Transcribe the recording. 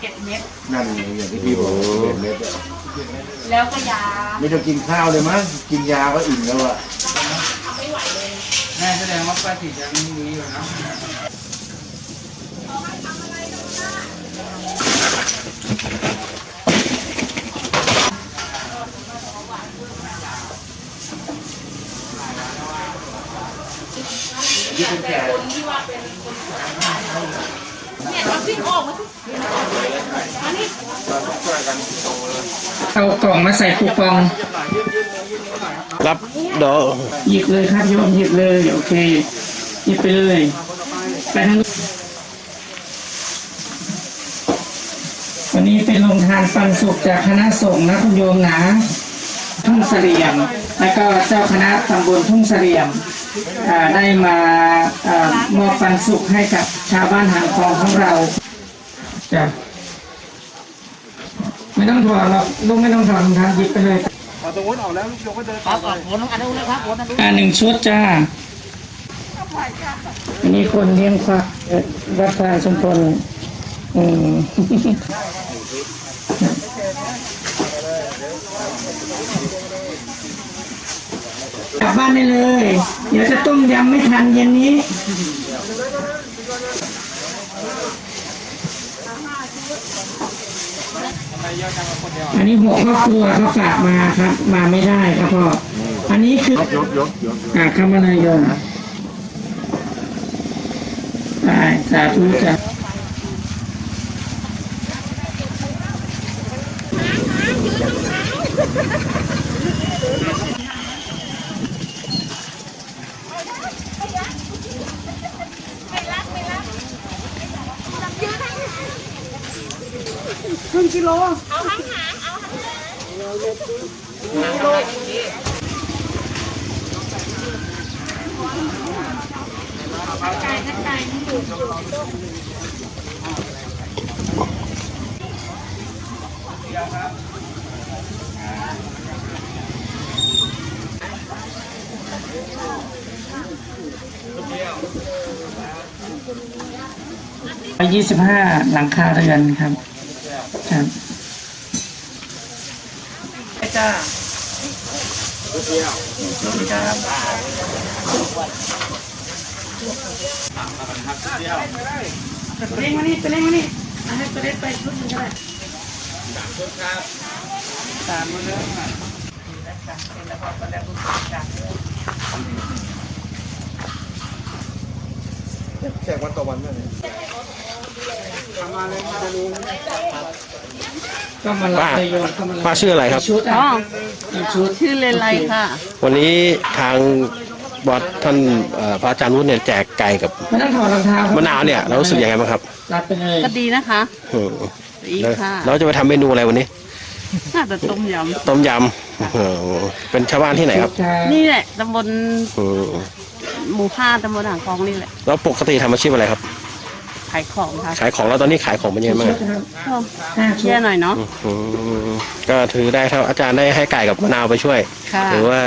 เจ็ดเม็ดนั่นไงอย่างที่พี่บอกเป็นเม็ดอะแล้วก็ยาไม่ต้องกินข้าวเลยมั้งกินยาก็อิ่มแล้วอะไม่ไหวเลยแม่แสดงว่าป้าจิตยังมีอยู่นะที่เป็นแก่ คนที่ว่าเป็นคนสุขภาพเนี่ยเอา วิ่งออกมาทุกอันนี้เอากล่องมาใส่คูปอง รับเดี๋ยวหยิบเลยครับโยมหยิบเลย โอเคหยิบไปเลยไปทางนู้นวันนี้เป็นโรงทานปันสุขจากคณะสงฆ์นะคุณโยมนะทุ่งเสลี่ยม แล้วก็เจ้าคณะตำบลทุ่งเสลี่ยมอ่าได้มาอามอบปันสุขให้กับชาวบ้านหางคลองของเรา จ้ะไม่ต้องถอดหรอกลูกไม่ต้องถอดรองเท้าหยิบไปเลยครับออกผลของอันนู้นนะครับผลอันนู้นอ่าหนึ่งชุดจ้าอันนี้คนเลี้ยงควายเอ่อวัดพระชุมพลอืมกลับบ้านได้เลย เดี๋ยวจะต้มยำไม่ทันเย็นนี้ อันนี้หัวครอบครัวเขาฝากมาครับ มาไม่ได้ครับพ่อ อันนี้คือยกยกยกยกอ่าเข้ามาเลยโยมได้สาธุจ้ะไปยี่ กิโล เอาหางหางเอาหางหางกิโลยี่สิบห้าหลังคาเรือนครับ ครับจ้าเล่งมานี่ไปเล่งมานี่เอาให้ตัวเล็กไปชุดนึงก็ได้สามมาเรื่องอะแจกวันต่อวันด้วยเนี่ยก็มารับเลยโยมก็มารับป้าชื่ออะไรครับ ชุดอะกี่ชุดชื่อเลนไรค่ะ วันนี้ทางบอสท่านเอ่อพระอาจารย์วุฒิเนี่ยแจกไก่กับไม่ต้องถอดรองเท้ามะนาวเนี่ยเรารู้สึกยังไงบ้างครับรับไปเลยก็ดีนะคะอืมดีแล้วค่ะเราจะไปทำเมนูอะไรวันนี้ น่าจะต้มยต้มยำอืมเป็นชาวบ้านที่ไหนครับำนี่แหละตำบลอืม หมู่ห้าตำบลหางคลองนี่แหละแล้วปกติทำอาชีพอะไรครับ ขายของค่ะขายของแล้วตอนนี้ขายของเป็นยังไงบ้างชุดครับก็ห้าชุเชื่ดอหน่อยเนาะอืมก็ถือได้ถ้าอาจารย์ได้ให้ไก่กับมะนาวไปช่วย ค่ะถือว่า